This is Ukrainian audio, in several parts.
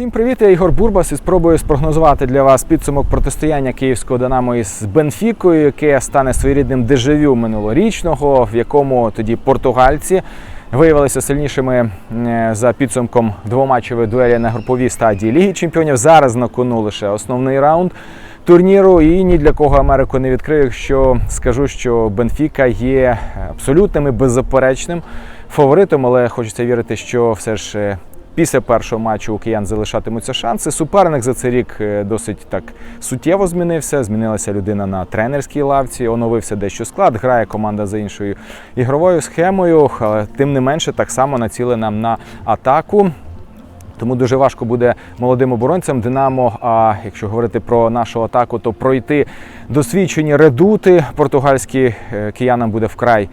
Всім привіт, я Ігор Бурбас і спробую спрогнозувати для вас підсумок протистояння київського Динамо із Бенфікою, яке стане своєрідним дежавю минулорічного, в якому тоді португальці виявилися сильнішими е, за підсумком двоматчевої дуелі на груповій стадії Ліги Чемпіонів. Зараз на кону лише основний раунд турніру. І ні для кого Америку не відкрию, якщо скажу, що Бенфіка є абсолютним і беззаперечним фаворитом, але хочеться вірити, що все ж. Після першого матчу у киян залишатимуться шанси. Суперник за цей рік е, досить так суттєво змінився. Змінилася людина на тренерській лавці, оновився дещо склад. Грає команда за іншою ігровою схемою, але тим не менше так само націлена на атаку. Тому дуже важко буде молодим оборонцям Динамо. А якщо говорити про нашу атаку, то пройти досвідчені редути португальські е, киянам буде вкрай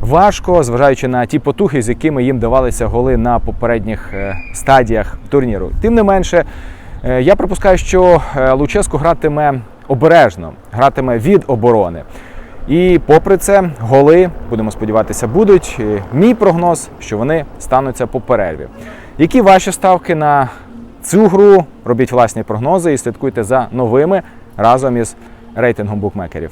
важко, зважаючи на ті потуги, з якими їм давалися голи на попередніх е, стадіях турніру. Тим не менше, е, я припускаю, що е, Луческо гратиме обережно, гратиме від оборони. І попри це, голи, будемо сподіватися, будуть. Мій прогноз, що вони стануться по перерві. Які ваші ставки на цю гру? Робіть власні прогнози і слідкуйте за новими разом із рейтингом букмекерів.